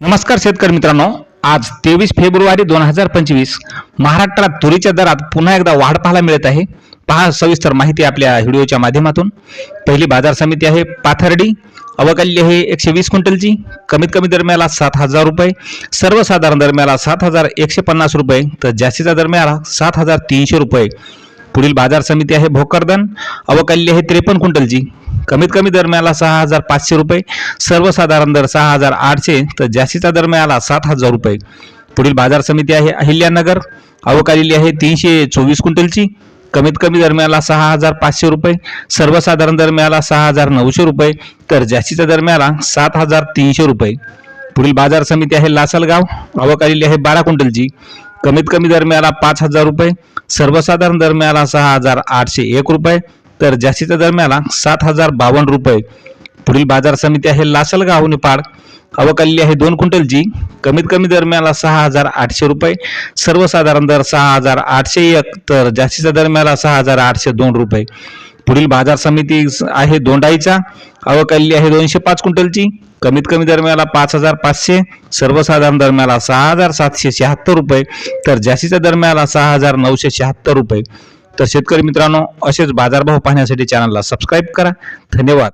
नमस्कार शेतकरी मित्रांनो. आज तेवीस फेब्रुवारी दोन हजार पंचवीस. महाराष्ट्रात तुरीच्या दरात पुन्हा एकदा वाढ पाहायला मिळत आहे. पहा सविस्तर माहिती आपल्या व्हिडिओच्या माध्यमातून. पहिली बाजार समिती आहे पाथर्डी. अवकाल्य आहे एकशे वीस क्विंटलची. कमीत कमी दरम्याला सात हजार रुपये. सर्वसाधारण दरम्याला सात हजार एकशे पन्नास रुपये. तर जास्तीचा दरम्याला सात हजार तीनशे रुपये. पुढील बाजार समिती आहे भोकरदन. अवकाल्य आहे त्रेपन्न क्विंटलची. कमीत कमी दर मिळाला सहा हजार पाचशे रुपये. सर्वसाधारण दर सहा हजार आठशे. तर जास्तीचा दर मिळाला सात हजार रुपये. पुढील बाजार समिती आहे अहिल्यानगर. अवकालिली आहे तीनशे चोवीस क्विंटलची. कमीत कमी दर मिळाला सहा हजार पाचशे रुपये. सर्वसाधारण दर मिळाला सहा हजार नऊशे रुपये. तर जास्तीचा दर मिळाला सात हजार तीनशे रुपये. पुढील बाजार समिती आहे लासलगाव. अवकालेली आहे बारा क्विंटलची. कमीत कमी दर मिळाला पाच हजार रुपये सर्वसाधारण दर मिळाला सहा हजार आठशे एक रुपये तर जास्तीचा दर मिळाला सात हजार बावन्न रुपये. पुढील बाजार समिती आहे लासलगाव निपाड अवकाली आहे दोन क्विंटलची कमीत कमी दर मिळाला सहा हजार आठशे रुपये सर्वसाधारण दर सहा हजार आठशे एक तर जास्तीचा दर मिळाला सहा हजार आठशे दोन रुपये. पुढील बाजार समिती आहे दोंडाईचा. अवकाली आहे दोनशे पाच क्विंटलची. कमीत कमी दरम्याला पाच हजार पाचशे सर्वसाधारण दरम्याला सहा हजार सातशे शहात्तर रुपये तर जास्तीच्या दरम्याला सहा हजार नऊशे शहात्तर रुपये. तर शेतकरी मित्रांनो असेच बाजारभाव पाहण्यासाठी चॅनलला सबस्क्राईब करा. धन्यवाद.